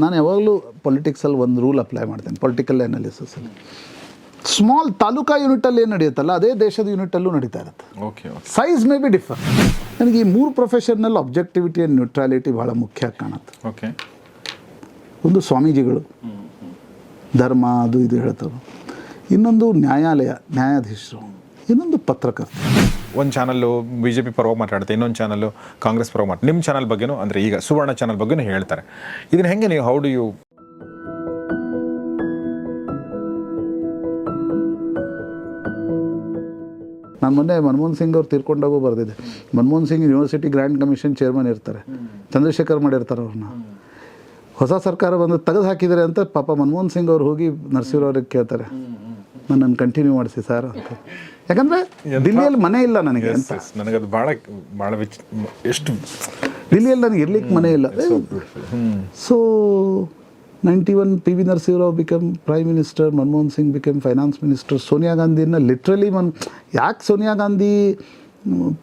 ನಾನು ಯಾವಾಗಲೂ ಪೊಲಿಟಿಕ್ಸಲ್ಲಿ ಒಂದು ರೂಲ್ ಅಪ್ಲೈ ಮಾಡ್ತೇನೆ ಪೊಲಿಟಿಕಲ್ ಅನಾಲಿಸಿಸಲ್ಲಿ ಸ್ಮಾಲ್ ತಾಲೂಕಾ ಯೂನಿಟಲ್ಲಿ ಏನು ನಡೆಯುತ್ತಲ್ಲ ಅದೇ ದೇಶದ ಯೂನಿಟಲ್ಲೂ ನಡೀತಾ ಇರುತ್ತೆ. Okay size may be differ ನನಗೆ ಈ ಮೂರು ಪ್ರೊಫೆಷನ್ನಲ್ಲಿ ಅಬ್ಜೆಕ್ಟಿವಿಟಿ ಆ್ಯಂಡ್ ನ್ಯೂಟ್ರಾಲಿಟಿ ಭಾಳ ಮುಖ್ಯ ಕಾಣುತ್ತೆ. ಓಕೆ ಒಂದು ಸ್ವಾಮೀಜಿಗಳು. ಧರ್ಮ ಅದು ಇದು ಹೇಳ್ತಾರೆ. ಇನ್ನೊಂದು ನ್ಯಾಯಾಲಯ ನ್ಯಾಯಾಧೀಶರು. ಇನ್ನೊಂದು ಪತ್ರಕರ್ತ ಒಂದು ಚಾನಲ್ಲು ಬಿ ಜೆ ಪಿ ಪರವಾಗಿ ಮಾತಾಡುತ್ತೆ, ಇನ್ನೊಂದು ಚಾನಲ್ಲು ಕಾಂಗ್ರೆಸ್ ಪರವಾಗಿ ಮಾತಾಡುತ್ತೆ ನಿಮ್ಮ ಚಾನಲ್ ಬಗ್ಗೆನೂ ಅಂದರೆ ಈಗ ಸುವರ್ಣ ಚಾನಲ್ ಬಗ್ಗೆನೂ ಹೇಳ್ತಾರೆ. ಇದನ್ನು ಹೆಂಗೆ ನೀವು ಹೌ ಡು ಯು ನಾನು ಮೊನ್ನೆ ಮನಮೋಹನ್ ಸಿಂಗ್ ಅವ್ರು ತೀರ್ಕೊಂಡಾಗೂ ಬರೆದಿದ್ದೆ. Manmohan Singh university grants commission chairman ಇರ್ತಾರೆ. ಚಂದ್ರಶೇಖರ್ ಮಾಡಿರ್ತಾರೆ ಅವ್ರನ್ನ ಹೊಸ ಸರ್ಕಾರ ಬಂದು ತೆಗೆದು ಹಾಕಿದ್ದಾರೆ ಅಂತ ಪಾಪ ಮನಮೋಹನ್ ಸಿಂಗ್ ಅವ್ರು ಹೋಗಿ ನರಸಿಂಹರವ್ರಿಗೆ ಕೇಳ್ತಾರೆ. ನನ್ನನ್ನು ಕಂಟಿನ್ಯೂ ಮಾಡಿಸಿ ಸರ್ ಅಂತ. ಯಾಕಂದರೆ ದಿಲ್ಲಿಯಲ್ಲಿ ಮನೆ ಇಲ್ಲ ನನಗೆ ಅಂತ. ಅದು ಭಾಳ ಭಾಳ ವಿಚ್ ಎಷ್ಟು ದಿಲ್ಲಿಯಲ್ಲಿ ನನಗೆ ಇರ್ಲಿಕ್ಕೆ ಮನೆ ಇಲ್ಲ. So ninety one P V Narasimha Rao become prime minister Manmohan Singh become finance minister Sonia ಗಾಂಧಿನ literally ಮನ್ ಯಾಕೆ ಸೋನಿಯಾ ಗಾಂಧಿ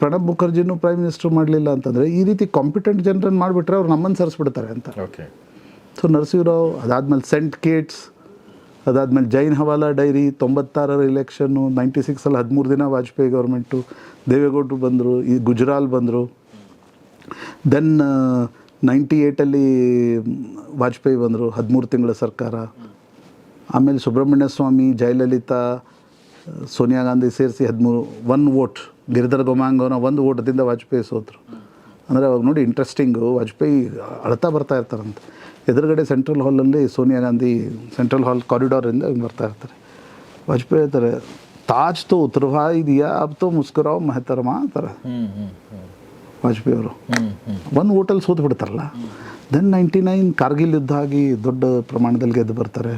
ಪ್ರಣಬ್ ಮುಖರ್ಜಿನೂ ಪ್ರೈಮ್ ಮಿನಿಸ್ಟರ್ ಮಾಡಲಿಲ್ಲ ಅಂತಂದರೆ ಈ ರೀತಿ ಕಾಂಪಿಟೆಂಟ್ ಜನರನ್ನು ಮಾಡಿಬಿಟ್ರೆ ಅವ್ರು ನಮ್ಮನ್ನು ಸರಿಸ್ಬಿಡ್ತಾರೆ ಅಂತ. ಓಕೆ ಸೊ ನರಸಿಂಹರಾವ್ ಅದಾದಮೇಲೆ ಸೆಂಟ್ ಕೇಟ್ಸ್ ಅದಾದಮೇಲೆ ಜೈನ್ ಹವಾಲಾ ಡೈರಿ ತೊಂಬತ್ತಾರರ ಇಲೆಕ್ಷನ್ನು ನೈಂಟಿ ಸಿಕ್ಸಲ್ಲಿ ಹದಿಮೂರು ದಿನ ವಾಜಪೇಯಿ ಗೌರ್ಮೆಂಟು ದೇವೇಗೌಡರು ಬಂದರು, ಈ ಗುಜರಾಲ್ ಬಂದರು. ದೆನ್ ನೈಂಟಿ ಏಯ್ಟಲ್ಲಿ ವಾಜಪೇಯಿ ಬಂದರು, ಹದಿಮೂರು ತಿಂಗಳ ಸರ್ಕಾರ. ಆಮೇಲೆ ಸುಬ್ರಹ್ಮಣ್ಯ ಸ್ವಾಮಿ, ಜಯಲಲಿತಾ, ಸೋನಿಯಾ ಗಾಂಧಿ ಸೇರಿಸಿ ಹದಿಮೂರು ಒನ್ ವೋಟ್ ಗಿರಿಧರ್ ಗೊಮಾಂಗವನ ಒಂದು ವೋಟದಿಂದ ವಾಜಪೇಯಿ ಸೋತರು. ಅಂದರೆ ಅವಾಗ ನೋಡಿ ಇಂಟ್ರೆಸ್ಟಿಂಗು ವಾಜಪೇಯಿ ಅಳ್ತಾ ಬರ್ತಾ ಇರ್ತಾರಂತೆ. ಎದುರುಗಡೆ ಸೆಂಟ್ರಲ್ ಹಾಲಲ್ಲಿ ಸೋನಿಯಾ ಗಾಂಧಿ ಸೆಂಟ್ರಲ್ ಹಾಲ್ ಕಾರಿಡಾರಿಂದ ಬರ್ತಾ ಇರ್ತಾರೆ. ವಾಜಪೇಯಿ ಹೇಳ್ತಾರೆ ತಾಜ್ ತೋ ಉತ್ತರವಾ ಇದೆಯಾ ಅಬ್ ತೋ ಮುಸ್ಕುರಾವ್ ಮೆಹತರಮಾ ಅಂತಾರೆ ವಾಜಪೇಯಿ ಅವರು. ಒಂದು ಹೋಟೆಲ್ ಸೋತು ಬಿಡ್ತಾರಲ್ಲ ದೆನ್ ನೈಂಟಿ ನೈನ್ ಕಾರ್ಗಿಲ್ ಯುದ್ಧ ಆಗಿ ದೊಡ್ಡ ಪ್ರಮಾಣದಲ್ಲಿ ಗೆದ್ದು ಬರ್ತಾರೆ.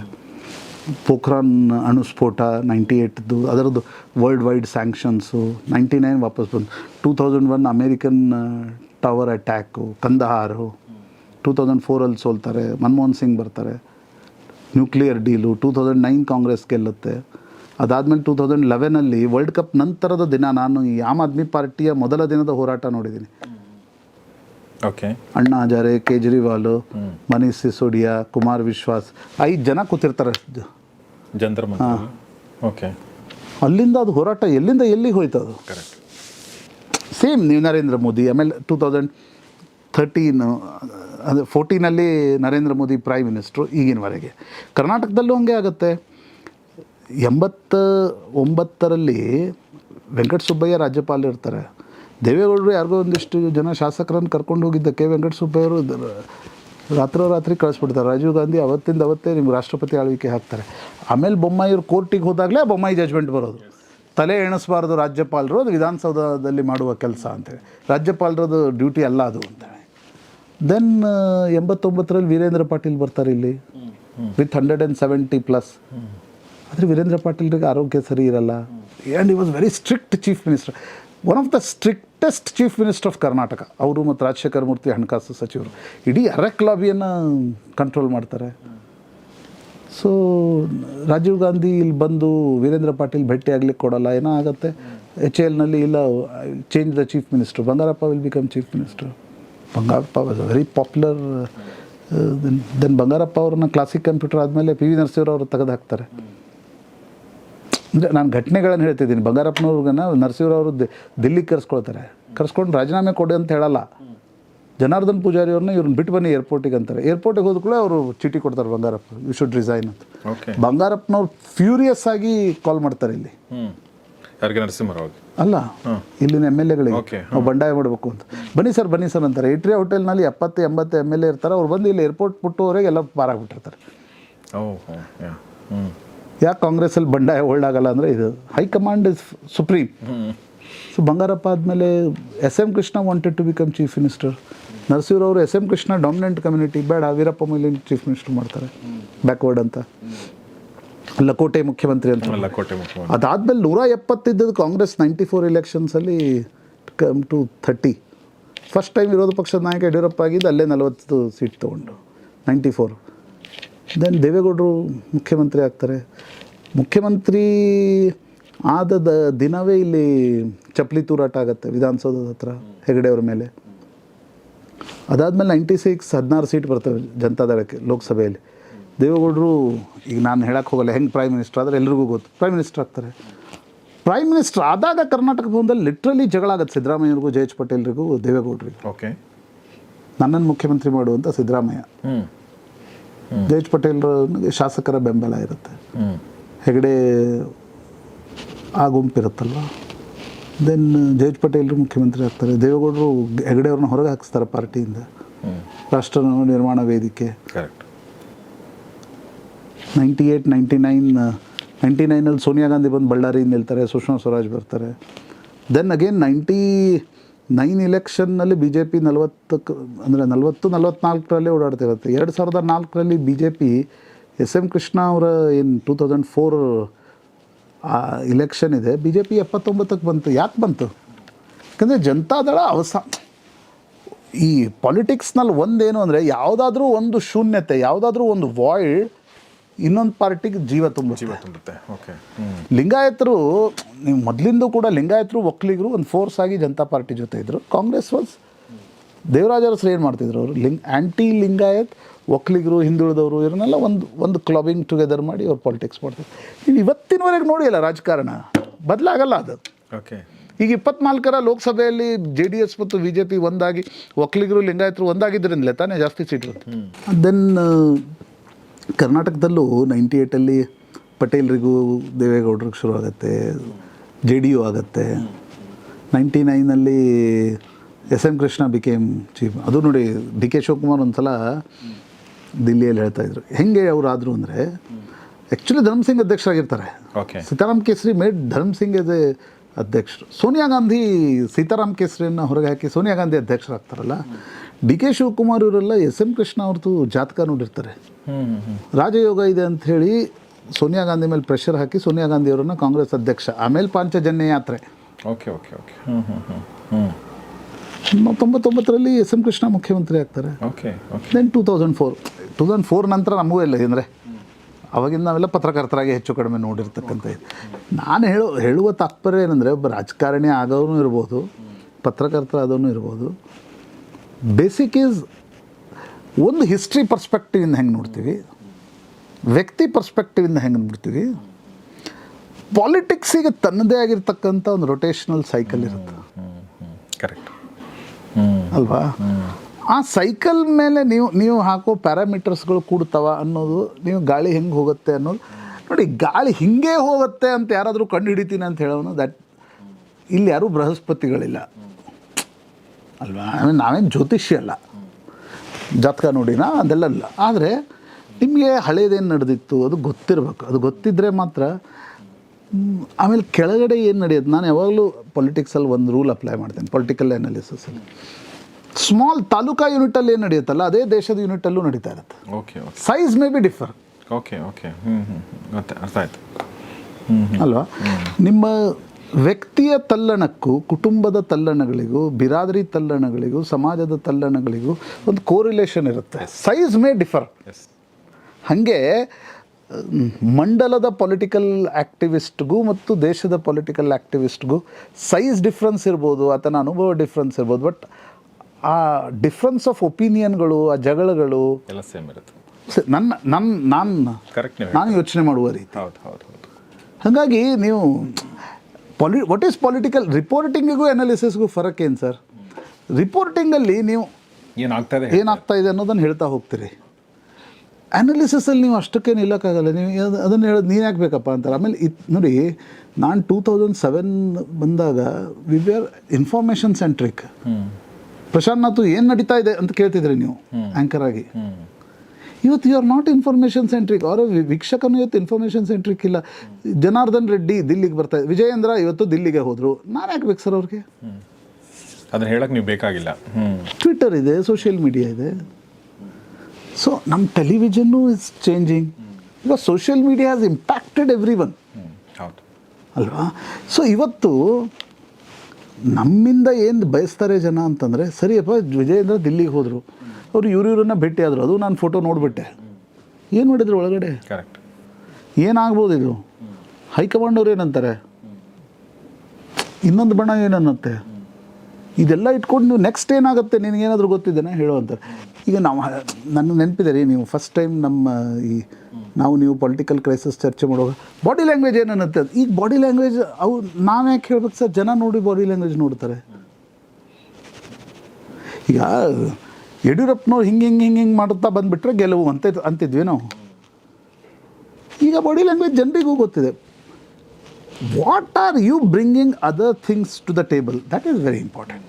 ಪೋಖ್ರಾನ್ ಅಣುಸ್ಫೋಟ ನೈಂಟಿ ಏಟ್ದು ಅದರದ್ದು world wide sanctions ninety nine ವಾಪಸ್ ಬಂದು. Two thousand one American tower attack Kandahar. Two thousand ಫೋರಲ್ಲಿ ಸೋಲ್ತಾರೆ ಮನಮೋಹನ್ ಸಿಂಗ್ ಬರ್ತಾರೆ. Nuclear deal two thousand nine Congress ಗೆಲ್ಲುತ್ತೆ. ಅದಾದಮೇಲೆ ಟೂ ತೌಸಂಡ್ ಲೆವೆನಲ್ಲಿ ವರ್ಲ್ಡ್ ಕಪ್ ನಂತರದ ದಿನ ನಾನು ಈ ಆಮ್ ಆದ್ಮಿ ಪಾರ್ಟಿಯ ಮೊದಲ ದಿನದ ಹೋರಾಟ ನೋಡಿದ್ದೀನಿ. ಓಕೆ ಅಣ್ಣಾ ಹಜಾರೆ ಕೇಜ್ರಿವಾಲ್ ಮನೀಷ್ ಸಿಸೋಡಿಯಾ ಕುಮಾರ್ ವಿಶ್ವಾಸ್ ಐದು ಜನ ಕೂತಿರ್ತಾರೆ. ಜ- ಜಂತರ್ ಓಕೆ ಅಲ್ಲಿಂದ ಅದು ಹೋರಾಟ ಎಲ್ಲಿಂದ ಎಲ್ಲಿಗೆ ಹೋಯ್ತು ಅದು? ಕರೆಕ್ಟ್ ಸೇಮ್ ನೀವು ನರೇಂದ್ರ ಮೋದಿ ಆಮೇಲೆ ಟೂ ತೌಸಂಡ್ ಥರ್ಟೀನು ಅದು ಫೋರ್ಟೀನಲ್ಲಿ ನರೇಂದ್ರ ಮೋದಿ ಪ್ರೈಮ್ ಮಿನಿಸ್ಟ್ರು ಈಗಿನವರೆಗೆ. ಕರ್ನಾಟಕದಲ್ಲೂ ಹಂಗೆ ಆಗುತ್ತೆ. ಎಂಬತ್ತ ಒಂಬತ್ತರಲ್ಲಿ ವೆಂಕಟ ಸುಬ್ಬಯ್ಯ ರಾಜ್ಯಪಾಲ ಇರ್ತಾರೆ. ದೇವೇಗೌಡರು ಯಾರಿಗೋ ಒಂದಿಷ್ಟು ಜನ ಶಾಸಕರನ್ನು ಕರ್ಕೊಂಡು ಹೋಗಿದ್ದಕ್ಕೆ ವೆಂಕಟ ರಾತ್ರೋ ರಾತ್ರೋರಾತ್ರಿ ಕಳಿಸ್ಬಿಡ್ತಾರೆ. ರಾಜೀವ್ ಗಾಂಧಿ ಅವತ್ತಿಂದ ಅವತ್ತೇ ನಿಮ್ಗೆ ರಾಷ್ಟ್ರಪತಿ ಆಳ್ವಿಕೆ ಹಾಕ್ತಾರೆ. ಆಮೇಲೆ ಬೊಮ್ಮಾಯಿಯವ್ರು ಕೋರ್ಟಿಗೆ ಹೋದಾಗಲೇ ಬೊಮ್ಮಾಯಿ ಜಜ್ಮೆಂಟ್ ಬರೋದು. ತಲೆ ಎಣಿಸ್ಬಾರ್ದು ರಾಜ್ಯಪಾಲರು ಅದು ವಿಧಾನಸೌಧದಲ್ಲಿ ಮಾಡುವ ಕೆಲಸ ಅಂತೇಳಿ. ರಾಜ್ಯಪಾಲರದು ಡ್ಯೂಟಿ ಅಲ್ಲ ಅದು ಅಂತೇಳಿ. ದೆನ್ ಎಂಬತ್ತೊಂಬತ್ತರಲ್ಲಿ ವೀರೇಂದ್ರ ಪಾಟೀಲ್ ಬರ್ತಾರೆ ಇಲ್ಲಿ. With hundred and seventy plus ಆದರೆ ವೀರೇಂದ್ರ ಪಾಟೀಲ್ರಿಗೆ ಆರೋಗ್ಯ ಸರಿ ಇರಲ್ಲ. And he was very strict chief minister one of the strictest chief minister of Karnataka ಅವರು ಮತ್ತು ರಾಜಶೇಖರ ಮೂರ್ತಿ ಹಣಕಾಸು ಸಚಿವರು. ಇಡೀ ಅರೆಕ್ ಲಾಬಿಯನ್ನು ಕಂಟ್ರೋಲ್ ಮಾಡ್ತಾರೆ. ಸೊ ರಾಜೀವ್ ಗಾಂಧಿ ಇಲ್ಲಿ ಬಂದು ವೀರೇಂದ್ರ ಪಾಟೀಲ್ ಭೇಟಿ ಆಗ್ಲಿಕ್ಕೆ ಕೊಡಲ್ಲ. ಏನೋ ಆಗುತ್ತೆ. ಎಚ್ ಎಲ್ನಲ್ಲಿ ಇಲ್ಲ. Change the chief minister Bangarappa will become chief minister Bangarappa was a very popular then Bangarappa ಅವ್ರನ್ನ ಕ್ಲಾಸಿಕ್ ಕಂಪ್ಯೂಟರ್ ಆದಮೇಲೆ ಪಿ ವಿ ನರಸಿಂಹರವರು ತೆಗೆದು ಹಾಕ್ತಾರೆ ಅಂದರೆ ನಾನು ಘಟನೆಗಳನ್ನು ಹೇಳ್ತಿದ್ದೀನಿ. ಬಂಗಾರಪ್ಪನವ್ರಿಗನ್ನ ನರಸಿಂಹರವರು ದಿಲ್ಲಿಗೆ ಕರೆಸ್ಕೊಳ್ತಾರೆ. ಕರೆಸ್ಕೊಂಡು ರಾಜೀನಾಮೆ ಕೊಡಿ ಅಂತ ಹೇಳಲ್ಲ. ಜನಾರ್ದನ್ ಪೂಜಾರಿ ಅವ್ರನ್ನ ಇವ್ರನ್ನ ಬಿಟ್ಟು ಬನ್ನಿ ಏರ್ಪೋರ್ಟಿಗೆ ಅಂತಾರೆ. ಏರ್ಪೋರ್ಟಿಗೆ ಹೋದ ಕೂಡ ಅವರು ಚೀಟಿ ಕೊಡ್ತಾರೆ ಬಂಗಾರಪ್ಪ ಯು ಶುಡ್ ರಿಸೈನ್ ಅಂತ. ಓಕೆ ಬಂಗಾರಪ್ಪನವ್ರು ಫ್ಯೂರಿಯಸ್ ಆಗಿ ಕಾಲ್ ಮಾಡ್ತಾರೆ ಇಲ್ಲಿ. ನರಸಿಂಹರಾವ್ ಅಲ್ಲ ಇಲ್ಲಿನ ಎಂ ಎಲ್ ಎಗಳಿಗೆ. ನಾವು ಬಂಡಾಯ ಮಾಡಬೇಕು ಅಂತ. ಬನ್ನಿ ಸರ್ ಬನ್ನಿ ಸರ್ ಅಂತಾರೆ. ಇಟ್ರಿ ಹೋಟೆಲ್ನಲ್ಲಿ ಎಪ್ಪತ್ತು ಎಂಬತ್ತು ಎಂ ಎಲ್ ಎ ಇರ್ತಾರೆ. ಅವ್ರು ಬಂದು ಇಲ್ಲಿ ಏರ್ಪೋರ್ಟ್ ಬಿಟ್ಟುವರೆಗೆ ಎಲ್ಲ ಪಾರಾಗ್ಬಿಟ್ಟಿರ್ತಾರೆ. ಹೋ ಯಾಕೆ ಕಾಂಗ್ರೆಸ್ಸಲ್ಲಿ ಬಂಡಾಯ ಒಳ್ಳಾಗಲ್ಲ ಅಂದರೆ ಇದು high command is supreme. So Bangarappa ಆದಮೇಲೆ S M Krishna wanted to become chief minister ನರಸಿಂಹರವರು S M Krishna dominant community ಬೇಡ ವೀರಪ್ಪ ಮೊಯ್ಲಿ ಚೀಫ್ ಮಿನಿಸ್ಟರ್ ಮಾಡ್ತಾರೆ. ಬ್ಯಾಕ್ವರ್ಡ್ ಅಂತ. ಲಕೋಟೆ ಮುಖ್ಯಮಂತ್ರಿ ಅಂತ. ಲಕೋಟೆ ಕೋಟೆ ಮುಖ್ಯಮಂತ್ರಿ. ಅದಾದಮೇಲೆ ನೂರ ಎಪ್ಪತ್ತಿದ್ದದ್ದು Congress ninety four ಇಲೆಕ್ಷನ್ಸಲ್ಲಿ come to thirty first time ವಿರೋಧ ಪಕ್ಷದ ನಾಯಕ ಯಡಿಯೂರಪ್ಪ ಆಗಿದ್ದು ಅಲ್ಲೇ ನಲವತ್ತು ಸೀಟ್ ತೊಗೊಂಡು ನೈಂಟಿ ಫೋರ್ ದೆನ್ ದೇವೇಗೌಡರು ಮುಖ್ಯಮಂತ್ರಿ ಆಗ್ತಾರೆ. ಮುಖ್ಯಮಂತ್ರಿ ಆದ ದಿನವೇ ಇಲ್ಲಿ ಚಪ್ಪಲಿ ತೂರಾಟ ಆಗುತ್ತೆ ವಿಧಾನಸೌಧದ ಹತ್ರ ಹೆಗಡೆ ಅವ್ರ ಮೇಲೆ. ಅದಾದಮೇಲೆ ನೈಂಟಿ ಸಿಕ್ಸ್ ಹದಿನಾರು ಸೀಟ್ ಬರ್ತವೆ ಜನತಾದಳಕ್ಕೆ ಲೋಕಸಭೆಯಲ್ಲಿ. ದೇವೇಗೌಡರು ಈಗ ನಾನು ಹೇಳಕ್ಕೆ ಹೋಗಲ್ಲ ಹೆಂಗೆ ಪ್ರೈಮ್ ಮಿನಿಸ್ಟರ್ ಆದರೆ ಎಲ್ರಿಗೂ ಗೊತ್ತು. ಪ್ರೈಮ್ ಮಿನಿಸ್ಟರ್ ಆಗ್ತಾರೆ. ಪ್ರೈಮ್ ಮಿನಿಸ್ಟರ್ ಆದಾಗ ಕರ್ನಾಟಕ ಭವನದಲ್ಲಿ ಲಿಟ್ರಲಿ ಜಗಳ ಆಗುತ್ತೆ ಸಿದ್ದರಾಮಯ್ಯರಿಗೂ ಜಯ ಎಚ್ ಪಟೇಲ್ರಿಗೂ ದೇವೇಗೌಡರಿಗೂ. ಓಕೆ ನನ್ನನ್ನು ಮುಖ್ಯಮಂತ್ರಿ ಮಾಡುವಂಥ Siddaramaiah. Hmm. J H Patel ಶಾಸಕರ ಬೆಂಬಲ ಇರುತ್ತೆ. ಹೆಗಡೆ ಆ ಗುಂಪಿರುತ್ತಲ್ವ ದೆನ್ ಜಯೇಶ್ ಪಟೇಲ್ರು ಮುಖ್ಯಮಂತ್ರಿ ಆಗ್ತಾರೆ. ದೇವೇಗೌಡರು ಹೆಗಡೆ ಅವ್ರನ್ನ ಹೊರಗೆ ಹಾಕಿಸ್ತಾರೆ ಪಾರ್ಟಿಯಿಂದ. ರಾಷ್ಟ್ರ ನಿರ್ಮಾಣ ವೇದಿಕೆ. Correct ninety eight ninety nine, ninety ನೈನಲ್ಲಿ Sonia Gandhi ಬಂದು ಬಳ್ಳಾರಿಯಿಂದ ನಿಲ್ತಾರೆ, ಸುಷ್ಮಾ ಸ್ವರಾಜ್ ಬರ್ತಾರೆ. ದೆನ್ ಅಗೇನ್ ನೈಂಟಿ ನೈನ್ ಇಲೆಕ್ಷನ್ನಲ್ಲಿ ಬಿ ಜೆ ಪಿ ನಲವತ್ತಕ್ಕೆ, ಅಂದರೆ ನಲವತ್ತು ನಲವತ್ತ್ನಾಲ್ಕರಲ್ಲಿ ಓಡಾಡ್ತಿರುತ್ತೆ. ಎರಡು ಸಾವಿರದ ನಾಲ್ಕರಲ್ಲಿ B J P S M Krishna ಅವರ ಏನು ಟೂ ತೌಸಂಡ್ ಫೋರ್ ಇಲೆಕ್ಷನ್ ಇದೆ. ಬಿ ಜೆ ಪಿ ಎಪ್ಪತ್ತೊಂಬತ್ತಕ್ಕೆ ಬಂತು. ಯಾಕೆ ಬಂತು? ಯಾಕಂದರೆ ಜನತಾದಳ ಅವಸ, ಈ ಪಾಲಿಟಿಕ್ಸ್ನಲ್ಲಿ ಒಂದೇನು ಅಂದರೆ ಯಾವುದಾದ್ರೂ ಒಂದು ಶೂನ್ಯತೆ, ಯಾವುದಾದ್ರೂ ಒಂದು ವಾಯ್ಡ್ ಇನ್ನೊಂದು ಪಾರ್ಟಿಗೆ ಜೀವ ತುಂಬ ಜೀವ ತುಂಬುತ್ತೆ. ಓಕೆ ಲಿಂಗಾಯತರು ನೀವು ಮೊದಲಿಂದ ಕೂಡ ಲಿಂಗಾಯತರು ಒಕ್ಕಲಿಗರು ಒಂದು ಫೋರ್ಸ್ ಆಗಿ ಜನತಾ ಪಾರ್ಟಿ ಜೊತೆ ಇದ್ದರು ಕಾಂಗ್ರೆಸ್ ವಾಸ್ ದೇವರಾಜ ಅರಸರು ಏನು ಮಾಡ್ತಿದ್ರು ಅವರು? ಲಿಂಗ್ ಆ್ಯಂಟಿ ಲಿಂಗಾಯತ್ ಒಕ್ಕಲಿಗರು ಹಿಂದುಳಿದವರು ಇವ್ರನ್ನೆಲ್ಲ ಒಂದು ಒಂದು ಕ್ಲಬಿಂಗ್ ಟುಗೆದರ್ ಮಾಡಿ ಅವ್ರು ಪಾಲಿಟಿಕ್ಸ್ ಮಾಡ್ತಾರೆ ನೀವು ಇವತ್ತಿನವರೆಗೆ ನೋಡಿಲ್ಲ ರಾಜಕಾರಣ? ಬದಲಾಗಲ್ಲ ಅದು. ಓಕೆ ಈಗ ಇಪ್ಪತ್ನಾಲ್ಕರ ಲೋಕಸಭೆಯಲ್ಲಿ ಜೆ ಡಿ ಎಸ್ ಮತ್ತು ಬಿ ಜೆ ಪಿ ಒಂದಾಗಿ ಒಕ್ಕಲಿಗರು ಲಿಂಗಾಯತರು ಒಂದಾಗಿದ್ದರಿಂದಲೇ ತಾನೇ ಜಾಸ್ತಿ ಸೀಟ್ ದೆನ್ ಕರ್ನಾಟಕದಲ್ಲೂ ನೈಂಟಿ ಏಯ್ಟಲ್ಲಿ ಪಟೇಲ್ರಿಗೂ ದೇವೇಗೌಡರಿಗೆ ಶುರು ಆಗುತ್ತೆ ಜೆ ಡಿ ಯು ಆಗುತ್ತೆ. Ninety ನೈನಲ್ಲಿ S M Krishna became chief ಅದು ನೋಡಿ ಡಿ ಕೆ ಶಿವಕುಮಾರ್ ಒಂದು ಸಲ ದಿಲ್ಲಿಯಲ್ಲಿ ಹೇಳ್ತಾ ಇದ್ರು. ಹೆಂಗೆ ಅವ್ರು ಆದರು ಅಂದರೆ actually Dharam Singh ಅಧ್ಯಕ್ಷರಾಗಿರ್ತಾರೆ. Okay Sitaram Kesari made Dharam Singh S A ಅಧ್ಯಕ್ಷರು. ಸೋನಿಯಾ ಗಾಂಧಿ ಸೀತಾರಾಮ್ ಕೇಸರಿಯನ್ನು ಹೊರಗೆ ಹಾಕಿ ಸೋನಿಯಾ ಗಾಂಧಿ ಅಧ್ಯಕ್ಷರಾಗ್ತಾರಲ್ಲ ಡಿ ಕೆ ಶಿವಕುಮಾರ್ ಇವರೆಲ್ಲ ಎಸ್ ಎಂ ಕೃಷ್ಣ ಅವ್ರದ್ದು ಜಾತಕ ನೋಡಿರ್ತಾರೆ. ರಾಜಯೋಗ ಇದೆ ಅಂತ ಹೇಳಿ ಸೋನಿಯಾ ಗಾಂಧಿ ಮೇಲೆ ಪ್ರೆಷರ್ ಹಾಕಿ ಸೋನಿಯಾ ಗಾಂಧಿ ಅವರನ್ನ ಕಾಂಗ್ರೆಸ್ ಅಧ್ಯಕ್ಷ ಆಮೇಲೆ ಪಾಂಚಜನ್ಯ ಯಾತ್ರೆ. Okay okay okay. ತೊಂಬತ್ತೊಂಬತ್ತರಲ್ಲಿ S M Krishna ಮುಖ್ಯಮಂತ್ರಿ ಆಗ್ತಾರೆ. Then two thousand four two thousand four ನಂತರ ನಮಗೂ ಇಲ್ಲ ಅಂದರೆ ಅವಾಗಿಂದ ನಾವೆಲ್ಲ ಪತ್ರಕರ್ತರಾಗಿ ಹೆಚ್ಚು ಕಡಿಮೆ ನೋಡಿರ್ತಕ್ಕಂಥ ಇದು. ನಾನು ಹೇಳೋ ಹೇಳುವ ತಾತ್ಪರ್ಯ ಏನಂದರೆ ಒಬ್ಬ ರಾಜಕಾರಣಿ ಆಗೋನು ಇರ್ಬೋದು ಪತ್ರಕರ್ತರಾದವನು ಇರ್ಬೋದು ಬೇಸಿಕ್ ಈಸ್ ಒಂದು ಹಿಸ್ಟ್ರಿ ಪರ್ಸ್ಪೆಕ್ಟಿವಿಂದ ಹೆಂಗೆ ನೋಡ್ತೀವಿ? ವ್ಯಕ್ತಿ ಪರ್ಸ್ಪೆಕ್ಟಿವಿಂದ ಹೆಂಗೆ ನೋಡ್ತೀವಿ? ಪಾಲಿಟಿಕ್ಸಿಗೆ ತನ್ನದೇ ಆಗಿರ್ತಕ್ಕಂಥ ಒಂದು ರೊಟೇಷನಲ್ ಸೈಕಲ್ ಇರುತ್ತೆ. ಕರೆಕ್ಟ್ ಅಲ್ವಾ? ಆ ಸೈಕಲ್ ಮೇಲೆ ನೀವು ನೀವು ಹಾಕೋ ಪ್ಯಾರಾಮೀಟರ್ಸ್ಗಳು ಕೂಡ್ತಾವ ಅನ್ನೋದು ನೀವು ಗಾಳಿ ಹೆಂಗೆ ಹೋಗುತ್ತೆ ಅನ್ನೋದು ನೋಡಿ ಗಾಳಿ ಹಿಂಗೆ ಹೋಗುತ್ತೆ ಅಂತ ಯಾರಾದರೂ ಕಂಡು ಹಿಡಿತೀನಿ ಅಂತ ಹೇಳೋನು ದಟ್ ಇಲ್ಲಿ ಯಾರೂ ಬೃಹಸ್ಪತಿಗಳಿಲ್ಲ. ಅಲ್ವಾ? ಆಮೇಲೆ ನಾವೇನು ಜ್ಯೋತಿಷ್ಯ ಅಲ್ಲ. ಜಾತಕ ನೋಡಿನ? ಅದೆಲ್ಲ ಅಲ್ಲ. ಆದರೆ ನಿಮಗೆ ಹಳೇದೇನು ನಡೆದಿತ್ತು? ಅದು ಗೊತ್ತಿರಬೇಕು. ಅದು ಗೊತ್ತಿದ್ದರೆ ಮಾತ್ರ ಆಮೇಲೆ ಕೆಳಗಡೆ ಏನು ನಡೆಯೋದು ನಾನು ಯಾವಾಗಲೂ ಪೊಲಿಟಿಕ್ಸಲ್ಲಿ ಒಂದು ರೂಲ್ ಅಪ್ಲೈ ಮಾಡ್ತೇನೆ ಪೊಲಿಟಿಕಲ್ ಅನಾಲಿಸಿಸಲ್ಲಿ ಸ್ಮಾಲ್ ತಾಲೂಕಾ ಯೂನಿಟಲ್ಲಿ ಏನು ನಡೆಯುತ್ತಲ್ಲ ಅದೇ ದೇಶದ ಯೂನಿಟಲ್ಲೂ ನಡೀತಾ ಇರುತ್ತೆ. Okay okay size may be differ okay okay ಹ್ಞೂ ಹ್ಞೂ ಅರ್ಥ ಆಯ್ತು. ಅಲ್ವಾ? ನಿಮ್ಮ ವ್ಯಕ್ತಿಯ ತಲ್ಲಣಕ್ಕೂ ಕುಟುಂಬದ ತಲ್ಲಣಗಳಿಗೂ ಬಿರಾದರಿ ತಲ್ಲಣಗಳಿಗೂ ಸಮಾಜದ ತಲ್ಲಣಗಳಿಗೂ ಒಂದು ಕೋರಿಲೇಷನ್ ಇರುತ್ತೆ. ಸೈಜ್ ಮೇ ಡಿಫರ್ ಹಾಗೆ ಮಂಡಲದ ಪೊಲಿಟಿಕಲ್ ಆ್ಯಕ್ಟಿವಿಸ್ಟ್ಗೂ ಮತ್ತು ದೇಶದ ಪೊಲಿಟಿಕಲ್ ಆ್ಯಕ್ಟಿವಿಸ್ಟ್ಗೂ ಸೈಜ್ ಡಿಫ್ರೆನ್ಸ್ ಇರ್ಬೋದು ಆತನ ಅನುಭವ ಡಿಫ್ರೆನ್ಸ್ ಇರ್ಬೋದು ಬಟ್ ಆ ಡಿಫ್ರೆನ್ಸ್ ಆಫ್ ಒಪಿನಿಯನ್ಗಳು ಆ ಜಗಳಗಳು ಎಲ್ಲ ಸೇಮ್ ಇರುತ್ತೆ. ನನ್ನ ನನ್ನ ನಾನು ಕರೆಕ್ಟ್ ನಾನು ಯೋಚನೆ ಮಾಡುವ ರೀತಿ. ಹೌದು ಹೌದು ಹೌದು. ಹಾಗಾಗಿ ನೀವು ಪೊಲಿ ವಾಟ್ ಈಸ್ ಪೊಲಿಟಿಕಲ್ ರಿಪೋರ್ಟಿಂಗಿಗೂ ಅನಾಲಿಸಿಸ್ಗೂ ಫರಕ್ ಏನು ಸರ್? ರಿಪೋರ್ಟಿಂಗಲ್ಲಿ ನೀವು ಏನಾಗ್ತಾ ಇದೆ ಏನಾಗ್ತಾ ಇದೆ ಅನ್ನೋದನ್ನು ಹೇಳ್ತಾ ಹೋಗ್ತೀರಿ. ಅನಾಲಿಸಿಸಲ್ಲಿ ನೀವು ಅಷ್ಟಕ್ಕೆ ನಿಲ್ಲಕ್ಕಾಗಲ್ಲ ನೀವು ಅದು- ಅದನ್ನು ಹೇಳೋದು ನೀನು ಯಾಕೆ ಬೇಕಪ್ಪ ಅಂತಾರೆ? ಆಮೇಲೆ ಇದು ನೋಡಿ ನಾನು ಟೂ ತೌಸಂಡ್ ಸೆವೆನ್ ಬಂದಾಗ we are information centric. Prashanth Nathu ಏನು ನಡೀತಾ ಇದೆ ಅಂತ ಕೇಳ್ತಿದ್ರಿ ನೀವು ಆ್ಯಂಕರ್ ಆಗಿ. ಇವತ್ತು you are not information centric ಅವರ ವೀಕ್ಷಕನು ಇವತ್ತು ಇನ್ಫಾರ್ಮೇಷನ್ ಸೆಂಟ್ರಿಕ್ ಇಲ್ಲ. ಜನಾರ್ದನ್ ರೆಡ್ಡಿ ದಿಲ್ಲಿಗೆ ಬರ್ತಾ ವಿಜಯೇಂದ್ರ ಇವತ್ತು ದಿಲ್ಲಿಗೆ ಹೋದರು. ನಾನು ಯಾಕೆ ಬೇಕು ಸರ್ ಅವ್ರಿಗೆ? ಅದನ್ನು ಹೇಳಕ್ಕೆ ನೀವು ಬೇಕಾಗಿಲ್ಲ. ಟ್ವಿಟರ್ ಇದೆ ಸೋಷಿಯಲ್ ಮೀಡಿಯಾ ಇದೆ. ಸೊ ನಮ್ಮ ಟೆಲಿವಿಷನ್ನು ಇಸ್ ಚೇಂಜಿಂಗ್ ಈಗ social media has impacted every one ಹೌದು. ಅಲ್ವಾ? ಸೊ ಇವತ್ತು ನಮ್ಮಿಂದ ಏನು ಬಯಸ್ತಾರೆ ಜನ ಅಂತಂದರೆ ಸರಿಯಪ್ಪ ವಿಜಯೇಂದ್ರ ದಿಲ್ಲಿಗೆ ಹೋದರು. ಅವರು ಇವ್ರು ಇವರನ್ನ ಭೇಟಿ ಆದರು. ಅದು ನಾನು ಫೋಟೋ ನೋಡಿಬಿಟ್ಟೆ. ಏನು ಮಾಡಿದ್ರು ಒಳಗಡೆ? ಕರೆಕ್ಟ್ ಏನಾಗ್ಬೋದು ಇದು? ಹೈಕಮಾಂಡ್ ಅವ್ರು ಏನಂತಾರೆ? ಇನ್ನೊಂದು ಬಣ್ಣ ಏನನ್ನತ್ತೆ? ಇದೆಲ್ಲ ಇಟ್ಕೊಂಡು ನೀವು ನೆಕ್ಸ್ಟ್ ಏನಾಗುತ್ತೆ? ನಿನಗೇನಾದರೂ ಗೊತ್ತಿದ್ದೇನೆ ಹೇಳುವಂತಾರೆ ಈಗ ನಾವು ನನ್ನ ನೆನಪಿದೆ ರೀ ನೀವು ಫಸ್ಟ್ ಟೈಮ್ ನಮ್ಮ ಈ ನಾವು ನೀವು ಪೊಲಿಟಿಕಲ್ ಕ್ರೈಸಿಸ್ ಚರ್ಚೆ ಮಾಡುವಾಗ ಬಾಡಿ ಲ್ಯಾಂಗ್ವೇಜ್ ಏನನ್ನುತ್ತೆ ಅದು ಈಗ ಬಾಡಿ ಲ್ಯಾಂಗ್ವೇಜ್ ಅವು ನಾನು ಯಾಕೆ ಹೇಳ್ಬೇಕು ಸರ್? ಜನ ನೋಡಿ ಬಾಡಿ ಲ್ಯಾಂಗ್ವೇಜ್ ನೋಡ್ತಾರೆ. ಈಗ ಯಡಿಯೂರಪ್ಪನವ್ರು ಹಿಂಗೆ ಹಿಂಗೆ ಹಿಂಗೆ ಹಿಂಗೆ ಮಾಡುತ್ತಾ ಬಂದುಬಿಟ್ರೆ ಗೆಲುವು ಅಂತ ಅಂತಿದ್ವಿ ನಾವು. ಈಗ ಬಾಡಿ ಲ್ಯಾಂಗ್ವೇಜ್ ಜನರಿಗೂ ಗೊತ್ತಿದೆ. What are you bringing other things to the table that is very important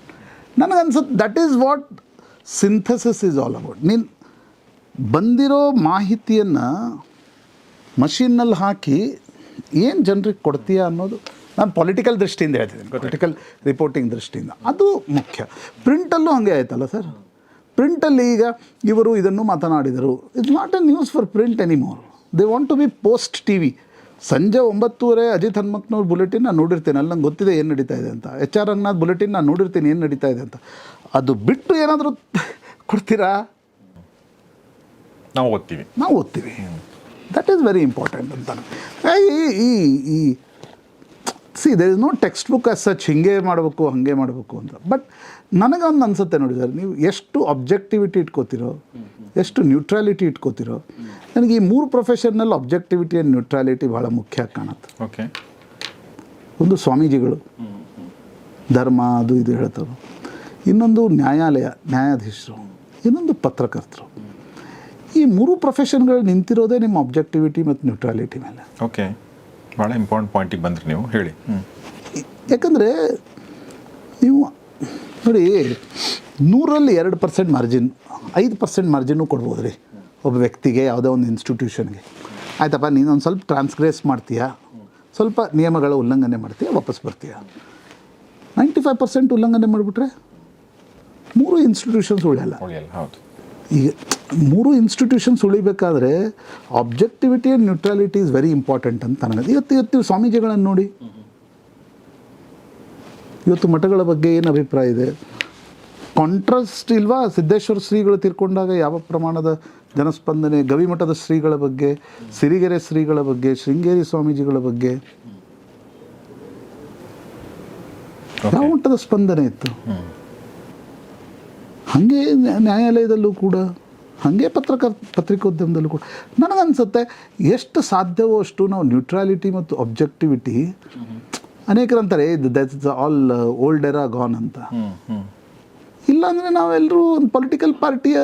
ನನಗನ್ಸುತ್ತೆ that is what synthesis is all about ನೀನು ಬಂದಿರೋ ಮಾಹಿತಿಯನ್ನು ಮಷೀನ್ನಲ್ಲಿ ಹಾಕಿ ಏನು ಜನರಿಗೆ ಕೊಡ್ತೀಯಾ ಅನ್ನೋದು ನಾನು ಪೊಲಿಟಿಕಲ್ ದೃಷ್ಟಿಯಿಂದ ಹೇಳ್ತಿದ್ದೀನಿ ಪೊಲಿಟಿಕಲ್ ರಿಪೋರ್ಟಿಂಗ್ ದೃಷ್ಟಿಯಿಂದ. ಅದು ಮುಖ್ಯ. ಪ್ರಿಂಟಲ್ಲೂ ಹಾಗೆ ಆಯ್ತಲ್ಲ ಸರ್? ಪ್ರಿಂಟಲ್ಲಿ ಈಗ ಇವರು ಇದನ್ನು ಮಾತನಾಡಿದರು. It's not a news for print anymore they want to be post T V ಸಂಜೆ ಒಂಬತ್ತುವರೆ ಅಜಿತ್ ಹನುಮಕ್ನವ್ರ ಬುಲೆಟಿನ್ ನಾನು ನೋಡಿರ್ತೀನಿ. ಅಲ್ಲಿ ನಂಗೆ ಗೊತ್ತಿದೆ ಏನು ನಡೀತಾ ಇದೆ ಅಂತ. ಎಚ್ ಆರ್ ರಂಗನಾಥ್ ಬುಲೆಟಿನ್ ನಾನು ನೋಡಿರ್ತೀನಿ ಏನು ನಡೀತಾ ಇದೆ ಅಂತ. ಅದು ಬಿಟ್ಟು ಏನಾದರೂ ಕೊಡ್ತೀರಾ? ನಾವು ಓದ್ತೀವಿ. ನಾವು ಓದ್ತೀವಿ. ದಟ್ ಈಸ್ ವೆರಿ ಇಂಪಾರ್ಟೆಂಟ್ ಅಂತ. ಈ ಈ ಈ see there is no text book as such ಹಿಂಗೆ ಮಾಡಬೇಕು ಹಾಗೆ ಮಾಡಬೇಕು ಅಂತ. ಬಟ್ ನನಗೊಂದು ಅನ್ಸುತ್ತೆ ನೋಡಿ ಸರ್ ನೀವು ಎಷ್ಟು ಅಬ್ಜೆಕ್ಟಿವಿಟಿ ಇಟ್ಕೋತಿರೋ ಎಷ್ಟು ನ್ಯೂಟ್ರಾಲಿಟಿ ಇಟ್ಕೋತಿರೋ ನನಗೆ ಈ ಮೂರು ಪ್ರೊಫೆಷನ್ನಲ್ಲಿ ಅಬ್ಜೆಕ್ಟಿವಿಟಿ ಆ್ಯಂಡ್ ನ್ಯೂಟ್ರಾಲಿಟಿ ಭಾಳ ಮುಖ್ಯ ಕಾಣುತ್ತೆ. ಓಕೆ ಒಂದು ಸ್ವಾಮೀಜಿಗಳು. ಧರ್ಮ ಅದು ಇದು ಹೇಳ್ತಾರೆ. ಇನ್ನೊಂದು ನ್ಯಾಯಾಲಯ ನ್ಯಾಯಾಧೀಶರು. ಇನ್ನೊಂದು ಪತ್ರಕರ್ತರು. ಈ ಮೂರು ಪ್ರೊಫೆಷನ್ಗಳು ನಿಂತಿರೋದೇ ನಿಮ್ಮ ಅಬ್ಜೆಕ್ಟಿವಿಟಿ ಮತ್ತು ನ್ಯೂಟ್ರಾಲಿಟಿ ಮೇಲೆ. ಓಕೆ ಭಾಳ ಇಂಪಾರ್ಟೆಂಟ್ ಪಾಯಿಂಟಿಗೆ ಬಂದ್ರಿ ನೀವು ಹೇಳಿ. ಯಾಕಂದರೆ ನೀವು ನೋಡಿ ನೂರಲ್ಲಿ ಎರಡು ಪರ್ಸೆಂಟ್ ಮಾರ್ಜಿನ್ ಐದು ಪರ್ಸೆಂಟ್ ಮಾರ್ಜಿನ್ನು ಕೊಡ್ಬೋದು ರೀ ಒಬ್ಬ ವ್ಯಕ್ತಿಗೆ ಯಾವುದೋ ಒಂದು ಇನ್ಸ್ಟಿಟ್ಯೂಷನ್ಗೆ ಆಯ್ತಪ್ಪ ಒಂದು ಸ್ವಲ್ಪ ಟ್ರಾನ್ಸ್ಗ್ರೇಸ್ ಮಾಡ್ತೀಯಾ? ಸ್ವಲ್ಪ ನಿಯಮಗಳ ಉಲ್ಲಂಘನೆ ಮಾಡ್ತೀಯ? ವಾಪಸ್ ಬರ್ತೀಯ? ನೈಂಟಿ ಫೈವ್ ಪರ್ಸೆಂಟ್ ಉಲ್ಲಂಘನೆ ಮಾಡಿಬಿಟ್ರೆ ಮೂರು ಇನ್ಸ್ಟಿಟ್ಯೂಷನ್ಸ್ ಉಳಿಯಲ್ಲ. ಈಗ ಮೂರು institutions ಉಳಿಬೇಕಾದ್ರೆ objectivity and neutrality is very important ಅಂತ ನನಗೆ ಇವತ್ತು ಇವತ್ತು ಸ್ವಾಮೀಜಿಗಳನ್ನು ನೋಡಿ. ಇವತ್ತು ಮಠಗಳ ಬಗ್ಗೆ ಏನು ಅಭಿಪ್ರಾಯ ಇದೆ? ಕಾಂಟ್ರಾಸ್ಟ್ ಇಲ್ವಾ? ಸಿದ್ದೇಶ್ವರ ಶ್ರೀಗಳು ತೀರ್ಕೊಂಡಾಗ ಯಾವ ಪ್ರಮಾಣದ ಜನಸ್ಪಂದನೆ? ಗವಿಮಠದ ಶ್ರೀಗಳ ಬಗ್ಗೆ ಸಿರಿಗೆರೆ ಶ್ರೀಗಳ ಬಗ್ಗೆ ಶೃಂಗೇರಿ ಸ್ವಾಮೀಜಿಗಳ ಬಗ್ಗೆ? ಯಾವ ಮಟ್ಟದ ಸ್ಪಂದನೆ ಇತ್ತು? ಹಾಗೆ ನ್ಯಾ- ನ್ಯಾಯಾಲಯದಲ್ಲೂ ಕೂಡ. ಹಾಗೆ ಪತ್ರಕ ಪತ್ರಿಕೋದ್ಯಮದಲ್ಲೂ ಕೂಡ. ನನಗನ್ಸುತ್ತೆ ಎಷ್ಟು ಸಾಧ್ಯವೋ ಅಷ್ಟು ನಾವು ನ್ಯೂಟ್ರಾಲಿಟಿ ಮತ್ತು objectivity ಅನೇಕರಂತಾರೆ that is all old era gone ಅಂತ. ಇಲ್ಲ ಅಂದರೆ ಇಲ್ಲಾಂದರೆ ನಾವೆಲ್ಲರೂ ಒಂದು ಪೊಲಿಟಿಕಲ್ ಪಾರ್ಟಿಯ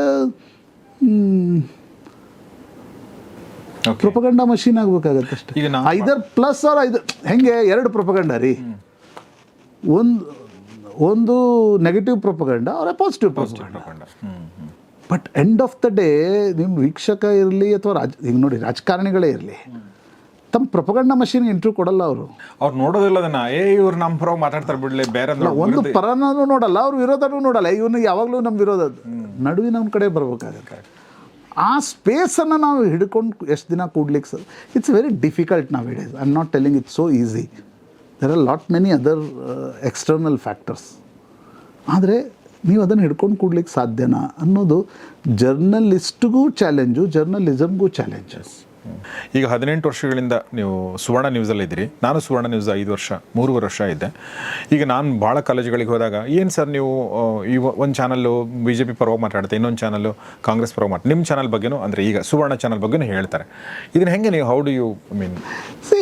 ಪ್ರೊಪಗಂಡ ಮಷೀನ್ ಆಗ್ಬೇಕಾಗತ್ತೆ ಅಷ್ಟೇ. ಐದರ್ ಪ್ಲಸ್ ಆರ್ ಐದು ಹೆಂಗೆ ಎರಡು ಪ್ರೊಪಗಂಡ ರೀ. ಒಂದು ಒಂದು ನೆಗೆಟಿವ್ ಪ್ರೊಪಗಂಡ ಅವರ positive propaganda but end of the day ನಿಮ್ಮ ವೀಕ್ಷಕ ಇರಲಿ ಅಥವಾ ರಾಜ ಈಗ ನೋಡಿ ರಾಜಕಾರಣಿಗಳೇ ಇರಲಿ ತಮ್ಮ ಪ್ರಪಗಂಡ ಮಷೀನ್ ಇಂಟ್ರ್ಯೂ ಕೊಡಲ್ಲ ಅವರು. ಅವ್ರು ನೋಡೋದಿಲ್ಲ ಅದನ್ನ. ಏ ಇವ್ರು ನಮ್ಮ ಪರ ಮಾತಾಡ್ತಾರೆ ಬಿಡಲಿ ಬೇರೆ ಒಂದು ಪರನೂ ನೋಡಲ್ಲ ಅವ್ರ ವಿರೋಧನೂ ನೋಡಲ್ಲ. ಇವನು ಯಾವಾಗಲೂ ನಮ್ಮ ವಿರೋಧ ನಡುವಿನ ನಮ್ಮ ಕಡೆ ಬರ್ಬೇಕಾಗತ್ತೆ. ಆ ಸ್ಪೇಸನ್ನು ನಾವು ಹಿಡ್ಕೊಂಡು ಎಷ್ಟು ದಿನ ಕೂಡ್ಲಿಕ್ಕೆ ಸರ್ ಇಟ್ಸ್ ವೆರಿ ಡಿಫಿಕಲ್ಟ್ ನಾವು Aedes I am not telling it's so easy there are lot many other external factors ಆದರೆ ನೀವು ಅದನ್ನು ಹಿಡ್ಕೊಂಡು ಕೂಡ್ಲಿಕ್ಕೆ ಸಾಧ್ಯನಾ ಅನ್ನೋದು ಜರ್ನಲಿಸ್ಟ್ಗೂ ಚಾಲೆಂಜು ಜರ್ನಲಿಸಮ್ಗೂ ಚಾಲೆಂಜಸ್ ಈಗ ಹದಿನೆಂಟು ವರ್ಷಗಳಿಂದ ನೀವು ಸುವರ್ಣ ನ್ಯೂಸಲ್ಲಿ ಇದ್ದೀರಿ. ನಾನು ಸುವರ್ಣ ನ್ಯೂಸ್ ಐದು ವರ್ಷ ಮೂರುವರೆ ವರ್ಷ ಇದ್ದೆ. ಈಗ ನಾನು ಭಾಳ ಕಾಲೇಜುಗಳಿಗೆ ಹೋದಾಗ ಏನು ಸರ್ ನೀವು ಈ ಒಂದು ಚಾನಲ್ಲು ಬಿ ಜೆ ಪಿ ಪರವಾಗಿ ಮಾತಾಡುತ್ತೆ ಇನ್ನೊಂದು ಚಾನಲ್ಲು ಕಾಂಗ್ರೆಸ್ ಪರವಾಗಿ ಮಾತಾಡ ನಿಮ್ಮ ಚಾನಲ್ ಬಗ್ಗೆನೂ ಅಂದರೆ ಈಗ ಸುವರ್ಣ ಚಾನಲ್ ಬಗ್ಗೆನೂ ಹೇಳ್ತಾರೆ. ಇದನ್ನು ಹೆಂಗೆ ನೀವು how do you I mean see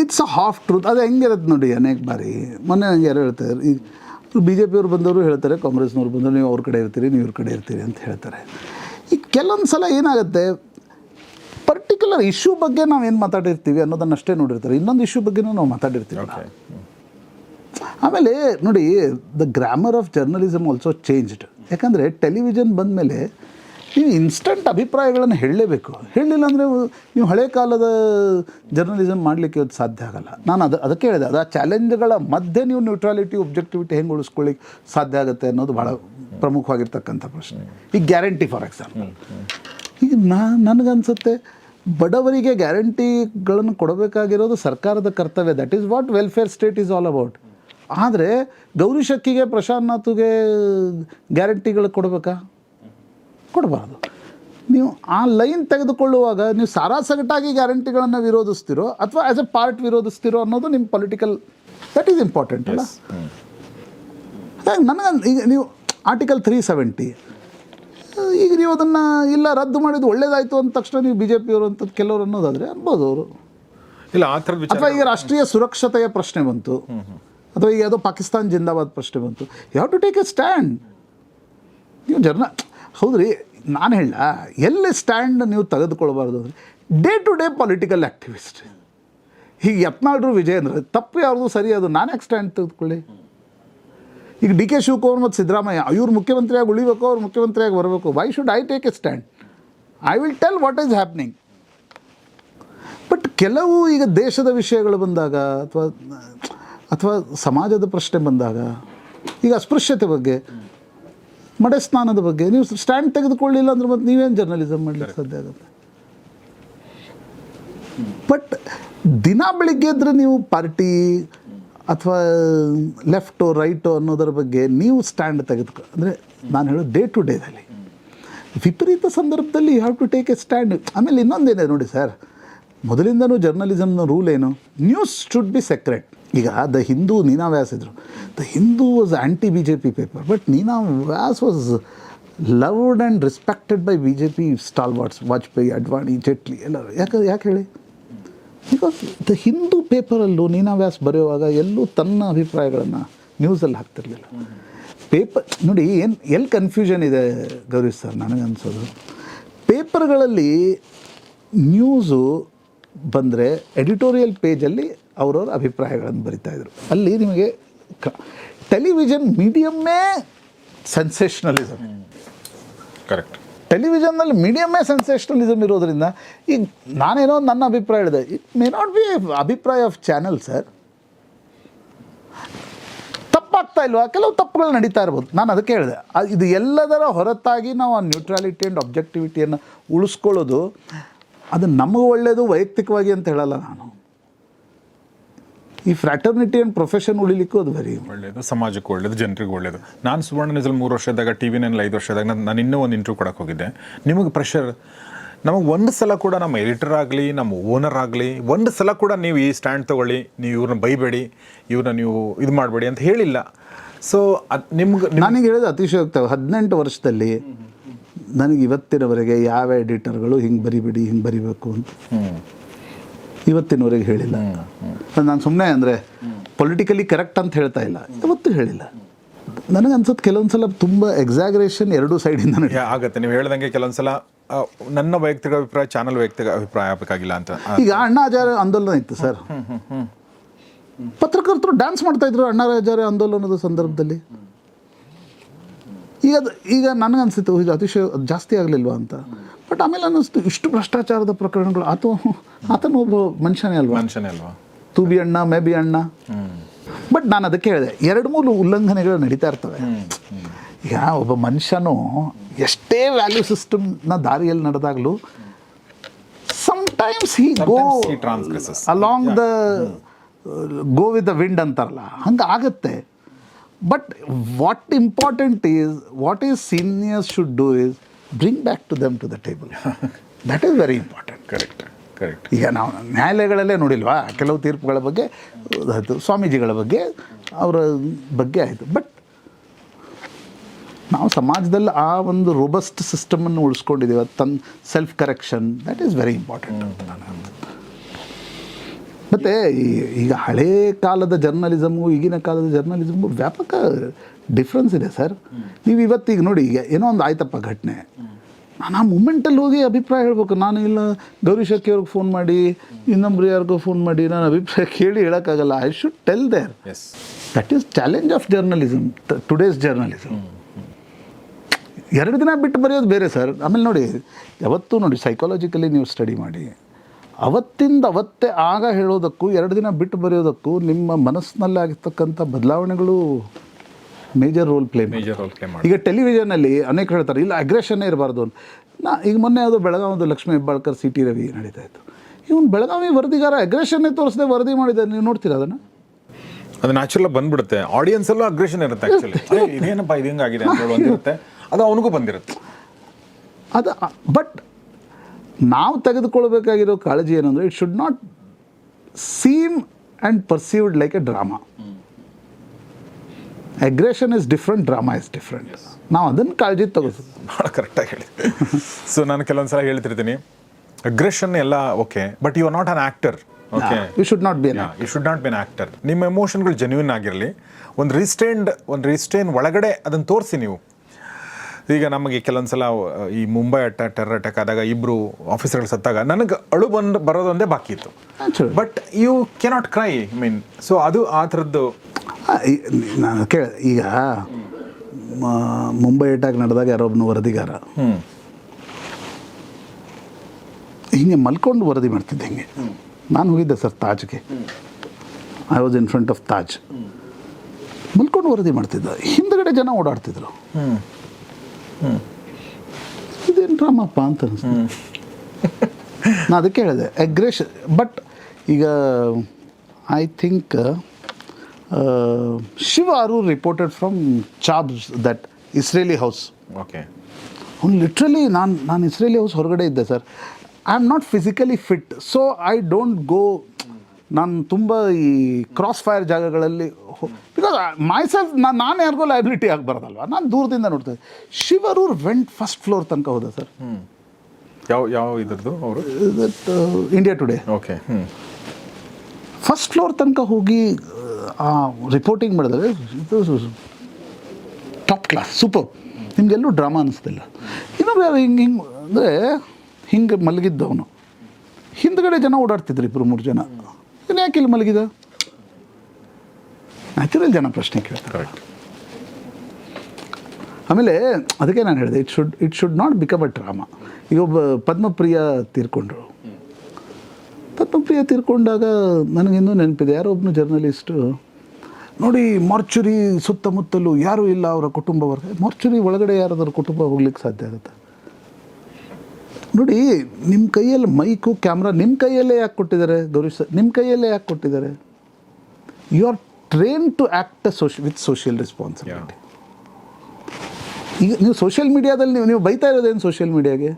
it's a half truth ಅದು ಹೆಂಗಿರುತ್ತೆ ನೋಡಿ ಅನೇಕ ಬಾರಿ. ಮೊನ್ನೆ ಹಂಗೆ ಯಾರು ಹೇಳ್ತಾರೆ ಈಗ ಬಿ ಜೆ ಪಿಯವರು ಬಂದವರು ಹೇಳ್ತಾರೆ ಕಾಂಗ್ರೆಸ್ನವ್ರು ಬಂದರು ನೀವು ಅವ್ರ ಕಡೆ ಇರ್ತೀರಿ ನೀವು ಇವ್ರ ಕಡೆ ಇರ್ತೀರಿ ಅಂತ ಹೇಳ್ತಾರೆ. ಈ ಕೆಲವೊಂದು ಸಲ ಏನಾಗುತ್ತೆ ಪರ್ಟಿಕ್ಯುಲರ್ ಇಶ್ಯೂ ಬಗ್ಗೆ ನಾವು ಏನು ಮಾತಾಡಿರ್ತೀವಿ ಅನ್ನೋದನ್ನಷ್ಟೇ ನೋಡಿರ್ತಾರೆ. ಇನ್ನೊಂದು ಇಶ್ಯೂ ಬಗ್ಗೆನೂ ನಾವು ಮಾತಾಡಿರ್ತೀವಿ. ಆಮೇಲೆ ನೋಡಿ the grammar of journalism also changed ಯಾಕಂದರೆ ಟೆಲಿವಿಷನ್ ಬಂದಮೇಲೆ ನೀವು ಇನ್ಸ್ಟಂಟ್ ಅಭಿಪ್ರಾಯಗಳನ್ನು ಹೇಳಲೇಬೇಕು. ಹೇಳಲಿಲ್ಲ ಅಂದರೆ ನೀವು ಹಳೆ ಕಾಲದ ಜರ್ನಲಿಸಮ್ ಮಾಡಲಿಕ್ಕೆ ಅದು ಸಾಧ್ಯ ಆಗಲ್ಲ. ನಾನು ಅದು ಅದಕ್ಕೆ ಹೇಳಿದೆ ಅದು ಆ ಚಾಲೆಂಜ್ಗಳ ಮಧ್ಯೆ ನೀವು ನ್ಯೂಟ್ರಾಲಿಟಿ ಒಬ್ಜೆಕ್ಟಿವಿಟಿ ಹೆಂಗೆ ಉಳಿಸ್ಕೊಳ್ಳಿಕ್ಕೆ ಸಾಧ್ಯ ಆಗುತ್ತೆ ಅನ್ನೋದು ಭಾಳ ಪ್ರಮುಖವಾಗಿರ್ತಕ್ಕಂಥ ಪ್ರಶ್ನೆ. ಈಗ ಗ್ಯಾರಂಟಿ ಫಾರ್ ಎಕ್ಸಾಂಪಲ್ ಈಗ ನಾ ನನಗನ್ಸುತ್ತೆ ಬಡವರಿಗೆ ಗ್ಯಾರಂಟಿಗಳನ್ನು ಕೊಡಬೇಕಾಗಿರೋದು ಸರ್ಕಾರದ ಕರ್ತವ್ಯ. That is what welfare state is all about ಆದರೆ ಗೌರಿ ಶಕ್ಕಿಗೆ ಪ್ರಶಾಂತ್ ನಾಥ್ಗೆ ಗ್ಯಾರಂಟಿಗಳು ಕೊಡಬೇಕಾ? ಕೊಡಬಾರ್ದು. ನೀವು ಆ ಲೈನ್ ತೆಗೆದುಕೊಳ್ಳುವಾಗ ನೀವು ಸಾರಾಸಗಟಾಗಿ ಗ್ಯಾರಂಟಿಗಳನ್ನು ವಿರೋಧಿಸ್ತಿರೋ ಅಥವಾ ಆ್ಯಸ್ ಎ ಪಾರ್ಟ್ ವಿರೋಧಿಸ್ತಿರೋ ಅನ್ನೋದು ನಿಮ್ಮ ಪೊಲಿಟಿಕಲ್ ದಟ್ ಈಸ್ ಇಂಪಾರ್ಟೆಂಟ್ ಅಲ್ಲ? ನನಗೆ ಈಗ ನೀವು ಆರ್ಟಿಕಲ್ ತ್ರೀ ಸೆವೆಂಟಿ ಈಗ ನೀವು ಅದನ್ನು ಇಲ್ಲ ರದ್ದು ಮಾಡಿದ್ದು ಒಳ್ಳೇದಾಯಿತು ಅಂದ ತಕ್ಷಣ ನೀವು ಬಿ ಜೆ ಪಿಯವರು ಅಂತ ಕೆಲವರು ಅನ್ನೋದಾದರೆ ಅನ್ಬೋದು ಅವರು. ಇಲ್ಲ ಆ ಥರದ ಅಥವಾ ಈಗ ರಾಷ್ಟ್ರೀಯ ಸುರಕ್ಷತೆಯ ಪ್ರಶ್ನೆ ಬಂತು. ಅಥವಾ ಈಗ ಯಾವುದೋ ಪಾಕಿಸ್ತಾನ್ ಜಿಂದಾಬಾದ್ ಪ್ರಶ್ನೆ ಬಂತು. You have to take a stand ನೀವು ಜರ್ನ ಹೌದ್ರಿ? ನಾನು ಹೇಳ ಎಲ್ಲಿ ಸ್ಟ್ಯಾಂಡ್ ನೀವು ತೆಗೆದುಕೊಳ್ಬಾರ್ದು ಅಂದರೆ day to day political activist ಈಗ ಯತ್ನಾಳ್ರು ವಿಜಯೇಂದ್ರ ತಪ್ಪು ಯಾವುದು ಸರಿ, ಅದು ನಾನು ಯಾಕೆ ಸ್ಟ್ಯಾಂಡ್ ತೆಗೆದುಕೊಳ್ಳಿ? ಈಗ ಡಿ ಕೆ ಶಿವಕುಮಾರ್ ಮತ್ತು ಸಿದ್ದರಾಮಯ್ಯ, ಇವ್ರು ಮುಖ್ಯಮಂತ್ರಿಯಾಗಿ ಉಳಿಬೇಕು, ಅವ್ರು ಮುಖ್ಯಮಂತ್ರಿಯಾಗಿ ಬರಬೇಕು. Why should I take a stand I will tell what is happening but ಕೆಲವು ಈಗ ದೇಶದ ವಿಷಯಗಳು ಬಂದಾಗ ಅಥವಾ ಅಥವಾ ಸಮಾಜದ ಪ್ರಶ್ನೆ ಬಂದಾಗ, ಈಗ ಅಸ್ಪೃಶ್ಯತೆ ಬಗ್ಗೆ ಮಡೆ ಸ್ನಾನದ ಬಗ್ಗೆ. ನೀವು ಸ್ಟ್ಯಾಂಡ್ ತೆಗೆದುಕೊಳ್ಳಿಲ್ಲ ಅಂದ್ರೆ ಮತ್ತೆ ನೀವೇನು ಜರ್ನಲಿಸಮ್ ಮಾಡಲಿಕ್ಕೆ ಸಾಧ್ಯ ಆಗುತ್ತೆ? ಬಟ್ ದಿನ ಬೆಳಿಗ್ಗೆ ಇದ್ರೆ ನೀವು ಪಾರ್ಟಿ ಅಥವಾ ಲೆಫ್ಟು ರೈಟು ಅನ್ನೋದರ ಬಗ್ಗೆ ನೀವು ಸ್ಟ್ಯಾಂಡ್ ತೆಗೆದುಕೊ ಅಂದರೆ ನಾನು ಹೇಳೋದು ಡೇ ಟು ಡೇದಲ್ಲಿ ವಿಪರೀತ ಸಂದರ್ಭದಲ್ಲಿ you have to take a stand ಆಮೇಲೆ ಇನ್ನೊಂದೇನೆ ನೋಡಿ ಸರ್ ಮೊದಲಿಂದನೂ ಜರ್ನಲಿಸಮ್ನ ರೂಲ್ ಏನು? ನ್ಯೂಸ್ ಶುಡ್ ಬಿ ಸೆಕ್ರೆಟ್ ಈಗ ದ ಹಿಂದೂ ನೀನಾ ವ್ಯಾಸ್ ಇದ್ರು. The Hindu was anti B J P paper but Nina Vyas was loved and respected by B J P stalwarts Vajpayee Advani Jaitley ಎಲ್ಲರೂ. ಯಾಕೆ ಯಾಕೆ ಹೇಳಿ? ಬಿಕಾಸ್ ದ ಹಿಂದೂ ಪೇಪರಲ್ಲೂ ನೀನಾ ವ್ಯಾಸ್ ಬರೆಯುವಾಗ ಎಲ್ಲೂ ತನ್ನ ಅಭಿಪ್ರಾಯಗಳನ್ನು ನ್ಯೂಸಲ್ಲಿ ಹಾಕ್ತಿರ್ಲಿಲ್ಲ. ಪೇಪರ್ ನೋಡಿ, ಏನು ಎಲ್ಲಿ ಕನ್ಫ್ಯೂಷನ್ ಇದೆ ಗೌರಿ ಸರ್ ನನಗನ್ಸೋದು ಪೇಪರ್ಗಳಲ್ಲಿ ನ್ಯೂಸು ಬಂದರೆ ಎಡಿಟೋರಿಯಲ್ ಪೇಜಲ್ಲಿ ಅವರವ್ರ ಅಭಿಪ್ರಾಯಗಳನ್ನು ಬರಿತಾಯಿದ್ರು ಅಲ್ಲಿ ನಿಮಗೆ ಕ ಟೆಲಿವಿಷನ್ ಮೀಡಿಯಮ್ಮೇ ಸೆನ್ಸೇಷ್ನಲಿಸಮ್ ಕರೆಕ್ಟ್ ಟೆಲಿವಿಷನ್ನಲ್ಲಿ ಮೀಡಿಯಮ್ಮೇ ಸೆನ್ಸೇಷನಲಿಸಮ್ ಇರೋದ್ರಿಂದ ಈಗ ನಾನೇನೋ ನನ್ನ ಅಭಿಪ್ರಾಯ ಹೇಳಿದೆ. ಇಟ್ ಮೇ ನಾಟ್ ಬಿ ಅಭಿಪ್ರಾಯ ಆಫ್ ಚಾನಲ್ ಸರ್ ತಪ್ಪಾಗ್ತಾ ಇಲ್ವಾ? ಕೆಲವು ತಪ್ಪುಗಳು ನಡೀತಾ ಇರ್ಬೋದು. ನಾನು ಅದಕ್ಕೆ ಹೇಳಿದೆ. ಇದು ಎಲ್ಲದರ ಹೊರತಾಗಿ ನಾವು ಆ ನ್ಯೂಟ್ರಾಲಿಟಿ ಆ್ಯಂಡ್ ಅಬ್ಜೆಕ್ಟಿವಿಟಿಯನ್ನು ಉಳಿಸ್ಕೊಳ್ಳೋದು ಅದು ನಮಗೆ ಒಳ್ಳೆಯದು ವೈಯಕ್ತಿಕವಾಗಿ ಅಂತ ಹೇಳಲ್ಲ ನಾನು. ಈ ಫ್ರಾಟರ್ನಿಟಿ ಅಂಡ್ ಪ್ರೊಫೆಷನ್ ಉಳಿಲಿಕ್ಕೂ ಅದು ಬರೀ ಒಳ್ಳೇದು ಸಮಾಜಕ್ಕೆ ಒಳ್ಳೇದು ಜನರಿಗೆ ಒಳ್ಳೇದು. ನಾನು ಸುವರ್ಣ ನ್ಯೂಸಲ್ಲಿ ಮೂರು ವರ್ಷದಾಗ ಟಿ ವಿನಲ್ಲಿ ಐದು ವರ್ಷದಾಗ ನಾನು ನಾನು ಇನ್ನೂ ಒಂದು ಇಂಟ್ರ್ಯೂ ಕೊಡಕ್ಕೆ ಹೋಗಿದ್ದೆ. ನಿಮಗೆ ಪ್ರೆಷರ್ ನಮಗೆ ಒಂದು ಸಲ ಕೂಡ ನಮ್ಮ ಎಡಿಟರ್ ಆಗಲಿ ನಮ್ಮ ಓನರ್ ಆಗಲಿ ಒಂದು ಸಲ ಕೂಡ ನೀವು ಈ ಸ್ಟ್ಯಾಂಡ್ ತೊಗೊಳ್ಳಿ ನೀವು ಇವ್ರನ್ನ ಬೈಬೇಡಿ ಇವ್ರನ್ನ ನೀವು ಇದು ಮಾಡಬೇಡಿ ಅಂತ ಹೇಳಿಲ್ಲ. ಸೊ ಅದು ನಿಮ್ಗೆ ನನಗೆ ಹೇಳೋದು ಅತಿಶಯೋಕ್ತ ಹದಿನೆಂಟು ವರ್ಷದಲ್ಲಿ ನನಗೆ ಇವತ್ತಿನವರೆಗೆ ಯಾವ ಎಡಿಟರ್ಗಳು ಹಿಂಗೆ ಬರಿಬೇಡಿ ಹಿಂಗೆ ಬರಿಬೇಕು ಅಂತ. ಇವತ್ತಿನವರೆಗೆ ಹೇಳಿಲ್ಲ. ನಾನು ಸುಮ್ಮನೆ ಅಂದರೆ ಪೊಲಿಟಿಕಲಿ ಕರೆಕ್ಟ್ ಅಂತ ಹೇಳ್ತಾ ಇಲ್ಲ. ಇವತ್ತು ಹೇಳಿಲ್ಲ. ನನಗೆ ಅನ್ಸುತ್ತೆ ಕೆಲವೊಂದು ಸಲ ತುಂಬ ಎಕ್ಸಾಗ್ರೇಷನ್ ಎರಡೂ ಸೈಡಿಂದ ಆಗತ್ತೆ. ನೀವು ಹೇಳ್ದಂಗೆ ಕೆಲವೊಂದ್ಸಲ ಸಲ ನನ್ನ ವೈಯಕ್ತಿಕ ಅಭಿಪ್ರಾಯ ಚಾನಲ್ ವೈಯಕ್ತಿಕ ಅಭಿಪ್ರಾಯ ಆಗಬೇಕಾಗಿಲ್ಲ ಅಂತ. ಈಗ ಅಣ್ಣ ಹಜಾರೆ ಆಂದೋಲನ ಇತ್ತು ಸರ್. ಪತ್ರಕರ್ತರು ಡ್ಯಾನ್ಸ್ ಮಾಡ್ತಾ ಇದ್ರು ಅಣ್ಣಾ ಹಜಾರೆ ಆಂದೋಲನದ ಸಂದರ್ಭದಲ್ಲಿ. ಈಗ ಅದು ಈಗ ನನಗನ್ಸಿತ್ತು ಇದು ಅತಿಶಯ ಜಾಸ್ತಿ ಆಗಲಿಲ್ವಾ ಅಂತ. ಬಟ್ ಆಮೇಲೆ ಅನ್ನಿಸ್ತು ಇಷ್ಟು ಭ್ರಷ್ಟಾಚಾರದ ಪ್ರಕರಣಗಳು ಆತ ಆತನು ಒಬ್ಬ ಮನುಷ್ಯನೇ ಅಲ್ವಾ? ಮನುಷ್ಯನೇ ಅಲ್ವಾ? ತೂ ಬಿ ಅಣ್ಣ ಮೇ ಬಿ ಅಣ್ಣ. ಬಟ್ ನಾನು ಅದಕ್ಕೆ ಹೇಳಿದೆ ಎರಡು ಮೂರು ಉಲ್ಲಂಘನೆಗಳು ನಡೀತಾ ಇರ್ತವೆ. ಈಗ ಒಬ್ಬ ಮನುಷ್ಯನು ಎಷ್ಟೇ ವ್ಯಾಲ್ಯೂ ಸಿಸ್ಟಮ್ನ ದಾರಿಯಲ್ಲಿ ನಡೆದಾಗಲೂ sometimes he go along the go with the wind ಅಂತಾರಲ್ಲ ಹಂಗೆ ಆಗುತ್ತೆ but what important is what is seniors should do is bring back to them to the table that is very important correct correct ಈಗ ನಾವು ನ್ಯಾಯಾಲಯಗಳಲ್ಲೇ ನೋಡಿಲ್ವಾ? ಕೆಲವು ತೀರ್ಪುಗಳ ಬಗ್ಗೆ ಆಯಿತು ಸ್ವಾಮೀಜಿಗಳ ಬಗ್ಗೆ ಅವರ ಬಗ್ಗೆ ಆಯಿತು. ಬಟ್ ನಾವು ಸಮಾಜದಲ್ಲಿ ಆ ಒಂದು ರೋಬಸ್ಟ್ ಸಿಸ್ಟಮನ್ನು ಉಳಿಸ್ಕೊಂಡಿದ್ದೀವಿ. ತನ್ನ self correction that is very important ಅಂತ ನಾನು ಮತ್ತು ಈಗ ಹಳೇ ಕಾಲದ ಜರ್ನಲಿಸಮು ಈಗಿನ ಕಾಲದ ಜರ್ನಲಿಸಮು ವ್ಯಾಪಕ ಡಿಫ್ರೆನ್ಸ್ ಇದೆ ಸರ್ ನೀವು ಇವತ್ತೀಗ ನೋಡಿ ಈಗ ಏನೋ ಒಂದು ಆಯ್ತಪ್ಪ ಘಟನೆ. ನಾನು ಆ ಮೂಮೆಂಟಲ್ಲಿ ಹೋಗಿ ಅಭಿಪ್ರಾಯ ಹೇಳ್ಬೇಕು. ನಾನು ಇಲ್ಲ ಗೌರಿ ಶಕ್ಕಿ ಅವ್ರಿಗೆ ಫೋನ್ ಮಾಡಿ ಇನ್ನೊಬ್ರು ಯಾರಿಗೋ ಫೋನ್ ಮಾಡಿ ನಾನು ಅಭಿಪ್ರಾಯ ಕೇಳಿ ಹೇಳೋಕ್ಕಾಗಲ್ಲ. I should tell there that is challenge of journalism today's journalism ಎರಡು ದಿನ ಬಿಟ್ಟು ಬರೆಯೋದು ಬೇರೆ ಸರ್ ಆಮೇಲೆ ನೋಡಿ ಯಾವತ್ತೂ ನೋಡಿ ಸೈಕಾಲಜಿಕಲಿ ನೀವು ಸ್ಟಡಿ ಮಾಡಿ. ಅವತ್ತಿಂದ ಅವತ್ತೇ ಆಗ ಹೇಳೋದಕ್ಕೂ ಎರಡು ದಿನ ಬಿಟ್ಟು ಬರೆಯೋದಕ್ಕೂ ನಿಮ್ಮ ಮನಸ್ಸಿನಲ್ಲಿ ಆಗಿರ್ತಕ್ಕಂಥ ಬದಲಾವಣೆಗಳು major role play major role play ಮಾಡಿ ಈಗ ಟೆಲಿವಿಷನಲ್ಲಿ ಅನೇಕ ಹೇಳ್ತಾರೆ ಇಲ್ಲ ಅಗ್ರೆಷನ್ನೇ ಇರಬಾರ್ದು ಅಂತ. ನಾ ಈಗ ಮೊನ್ನೆ ಅದು ಬೆಳಗಾವದು ಲಕ್ಷ್ಮೀ ಹೆಬ್ಬಾಳ್ಕರ್ ಸಿ ಟಿ ರವಿ ನಡೀತಾ ಇತ್ತು. ಇವನು ಬೆಳಗಾವಿ ವರದಿಗಾರ ಅಗ್ರೆಷನ್ನೇ ತೋರಿಸದೆ ವರದಿ ಮಾಡಿದ್ದಾರೆ ನೀವು ನೋಡ್ತೀರಾ ಅದನ್ನು? ಅದು ನ್ಯಾಚುರಲ್ ಬಂದ್ಬಿಡುತ್ತೆ. ಆಡಿಯನ್ಸ್ ಅಲ್ಲೂ ಅಗ್ರೆಷನ್ ಇರುತ್ತೆ ಆಕ್ಚುಲಿ ಇದೇನಪ್ಪ ಇದು ಹಿಂಗಾಗಿದೆ ಅಂತ ಹೇಳಿ ಅದು ಅವನಿಗೂ ಬಂದಿರುತ್ತೆ. ಅದು ಬಟ್ ನಾವು ತೆಗೆದುಕೊಳ್ಬೇಕಾಗಿರೋ ಕಾಳಜಿ ಏನಂದ್ರೆ it should not seem and perceived like a drama aggression is different drama is different ನಾವು ಅದನ್ನು ಕಾಳಜಿ ತಗೋದು ಭಾಳ ಕರೆಕ್ಟಾಗಿ ಹೇಳಿ ಸೊ ನಾನು ಕೆಲವೊಂದು ಸಲ ಹೇಳ್ತಿರ್ತೀನಿ. ಅಗ್ರೆಷನ್ ಎಲ್ಲ okay but you are not an actor okay you should not be you should not be an actor ನಿಮ್ಮ ಎಮೋಷನ್ಗಳು ಜೆನ್ಯೂನ್ ಆಗಿರಲಿ ಒಂದು ರಿಸ್ಟೇನ್ಡ್ ಒಂದು ರಿಸ್ಟೇನ್ ಒಳಗಡೆ ಅದನ್ನು ತೋರಿಸಿ ನೀವು. ಈಗ ನಮಗೆ ಕೆಲವೊಂದು ಸಲ ಈ ಮುಂಬೈ ಅಟ್ಟ ಟೆರರ್ ಅಟ್ಯಾಕ್ ಆದಾಗ ಇಬ್ಬರು ಆಫೀಸರ್ಗಳು ಸತ್ತಾಗ ನನಗೆ ಅಳು ಬಂದು ಬರೋದೊಂದೇ ಬಾಕಿ ಇತ್ತು. But you cannot cry I mean so ಅದು ಆ ಥರದ್ದು ನಾನು ಕೇಳ ಈಗ ಮುಂಬೈ ಅಟ್ಯಾಕ್ ನಡೆದಾಗ ಯಾರೊಬ್ಬನು ವರದಿಗಾರ. ಹ್ಞೂ ಹಿಂಗೆ ಮಲ್ಕೊಂಡು ವರದಿ ಮಾಡ್ತಿದ್ದೆ ಹಿಂಗೆ. ನಾನು ಹೋಗಿದ್ದೆ sir ತಾಜ್ಗೆ. I was in front of Taj ಮಲ್ಕೊಂಡು ವರದಿ ಮಾಡ್ತಿದ್ದ. ಹಿಂದ್ಗಡೆ ಜನ ಓಡಾಡ್ತಿದ್ರು. ಇದೇನು ಡ್ರಾಮಪ್ಪ ಅಂತ ಅನಿಸ್ತು. ನಾ ಅದಕ್ಕೆ ಹೇಳಿದೆ ಅಗ್ರೆಷನ್ ಬಟ್ ಈಗ I think Shiv Aroor reported from Chabad's that Israeli house okay ಅವ್ನು ಲಿಟ್ರಲಿ ನಾನು ನಾನು ಇಸ್ರೇಲಿ ಹೌಸ್ ಹೊರಗಡೆ ಇದ್ದೆ sir I am not physically fit so I don't go ನಾನು ತುಂಬ ಈ ಕ್ರಾಸ್ ಫೈರ್ ಜಾಗಗಳಲ್ಲಿ ಬಿಕಾಸ್ ಮೈ ಸೆಲ್ಫ್ ನಾನು ನಾನು ಯಾರಿಗೂ ಲಯಬಿಲಿಟಿ ಆಗಬಾರ್ದಲ್ವ? ನಾನು ದೂರದಿಂದ ನೋಡ್ತೇನೆ. ಶಿವರೂರ್ ವೆಂಟ್ ಫಸ್ಟ್ ಫ್ಲೋರ್ ತನಕ ಹೋದ ಸರ್. ಯಾವ ಯಾವ ಇದ್ರದ್ದು ಅವರು? India Today okay first floor ತನಕ ಹೋಗಿ ಆ ರಿಪೋರ್ಟಿಂಗ್ ಮಾಡಿದ್ರೆ ಇದು ಟಾಪ್ ಕ್ಲಾಸ್ ಸೂಪರ್ ನಿಮಗೆಲ್ಲೂ ಡ್ರಾಮಾ ಅನಿಸ್ತಿಲ್ಲ. ಇನ್ನೊಬ್ಬ ಹಿಂಗೆ ಹಿಂಗೆ ಅಂದರೆ ಹಿಂಗೆ ಮಲಗಿದ್ದವನು. ಹಿಂದ್ಗಡೆ ಜನ ಓಡಾಡ್ತಿದ್ರು ಇಬ್ಬರು ಮೂರು ಜನ. ಇನ್ನು ಯಾಕೆ ಇಲ್ಲಿ ಮಲಗಿದ? ನ್ಯಾಚುರಲ್ ಜನ ಪ್ರಶ್ನೆ ಕೇಳ್ತಾರೆ. ಆಮೇಲೆ ಅದಕ್ಕೆ ನಾನು ಹೇಳಿದೆ it should it should not become a drama ಈಗ ಒಬ್ಬ ಪದ್ಮಪ್ರಿಯ ತೀರ್ಕೊಂಡ್ರು. ಪದ್ಮಪ್ರಿಯ ತೀರ್ಕೊಂಡಾಗ ನನಗಿನ್ನೂ ನೆನಪಿದೆ ಯಾರೋ ಒಬ್ಬನು ಜರ್ನಲಿಸ್ಟು ನೋಡಿ ಮಾರ್ಚುರಿ ಸುತ್ತಮುತ್ತಲೂ ಯಾರೂ ಇಲ್ಲ ಅವರ ಕುಟುಂಬ ವರ್ಗ. ಮಾರ್ಚುರಿ ಒಳಗಡೆ ಯಾರಾದ್ರೂ ಕುಟುಂಬ ಹೋಗ್ಲಿಕ್ಕೆ ಸಾಧ್ಯ ಆಗುತ್ತೆ? ನೋಡಿ ನಿಮ್ಮ ಕೈಯಲ್ಲಿ ಮೈಕು ಕ್ಯಾಮ್ರಾ ನಿಮ್ಮ ಕೈಯಲ್ಲೇ ಯಾಕೆ ಕೊಟ್ಟಿದ್ದಾರೆ ಗೌರೀಶ್ ಸರ್? ನಿಮ್ಮ ಕೈಯಲ್ಲೇ ಯಾಕೆ ಕೊಟ್ಟಿದ್ದಾರೆ? You are train to act soc with social responsibility ಈಗ ನೀವು ಸೋಷಿಯಲ್ ಮೀಡಿಯಾದಲ್ಲಿ ನೀವು ನೀವು ಬೈತಾ ಇರೋದೇನು ಸೋಷಿಯಲ್ ಮೀಡಿಯಾಗೆ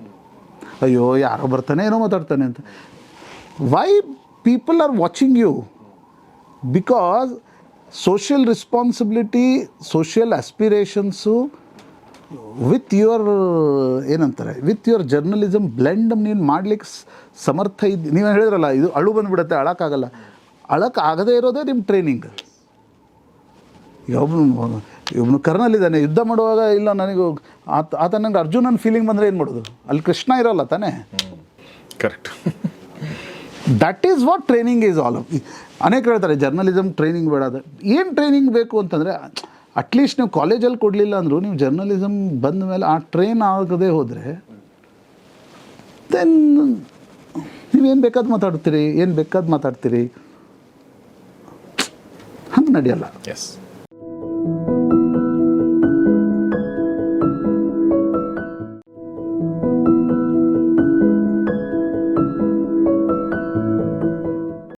ಅಯ್ಯೋ ಯಾರೋ ಬರ್ತಾನೆ ಏನೋ ಮಾತಾಡ್ತಾನೆ ಅಂತ. Why people are watching you because social responsibility social aspirations with your ಏನಂತಾರೆ ವಿತ್ ಯುವರ್ ಜರ್ನಲಿಸಮ್ ಬ್ಲೆಂಡ್ ನೀನು ಮಾಡ್ಲಿಕ್ಕೆ ಸಮರ್ಥ ಇದ್ದು ನೀವು ಹೇಳಿದ್ರಲ್ಲ ಇದು ಅಳು ಬಂದುಬಿಡುತ್ತೆ ಅಳಕ್ಕಾಗಲ್ಲ. ಅಳಕ್ಕೆ ಆಗದೇ ಇರೋದೇ ನಿಮ್ಮ ಟ್ರೈನಿಂಗ್ ಯಾವ ಒಬ್ಬನು ಇವನು ಕರ್ನಲ್ ಇದ್ದಾನೆ ಯುದ್ಧ ಮಾಡುವಾಗ ಇಲ್ಲ ನನಗೆ ಆತ ಆತ ನಂಗೆ ಅರ್ಜುನನ್ ಫೀಲಿಂಗ್ ಬಂದರೆ ಏನು ಮಾಡೋದು? ಅಲ್ಲಿ ಕೃಷ್ಣ ಇರೋಲ್ಲ ತಾನೇ? Correct that is what training is all ಅನೇಕ ಹೇಳ್ತಾರೆ ಜರ್ನಲಿಸಮ್ ಟ್ರೈನಿಂಗ್ ಬೇಡ ಏನು ಟ್ರೈನಿಂಗ್ ಬೇಕು ಅಂತಂದರೆ ಅಟ್ಲೀಸ್ಟ್ ನೀವು ಕಾಲೇಜಲ್ಲಿ ಕೊಡಲಿಲ್ಲ ಅಂದರೂ, ನೀವು ಜರ್ನಲಿಸಮ್ ಬಂದ ಮೇಲೆ ಆ ಟ್ರೈನ್ ಆಗದೆ ಹೋದರೆ ದೆನ್ ನೀವೇನು ಬೇಕಾದ ಮಾತಾಡ್ತೀರಿ, ಏನು ಬೇಕಾದ ಮಾತಾಡ್ತೀರಿ. ಹಂಗೆ ನಡೆಯಲ್ಲ. ಎಸ್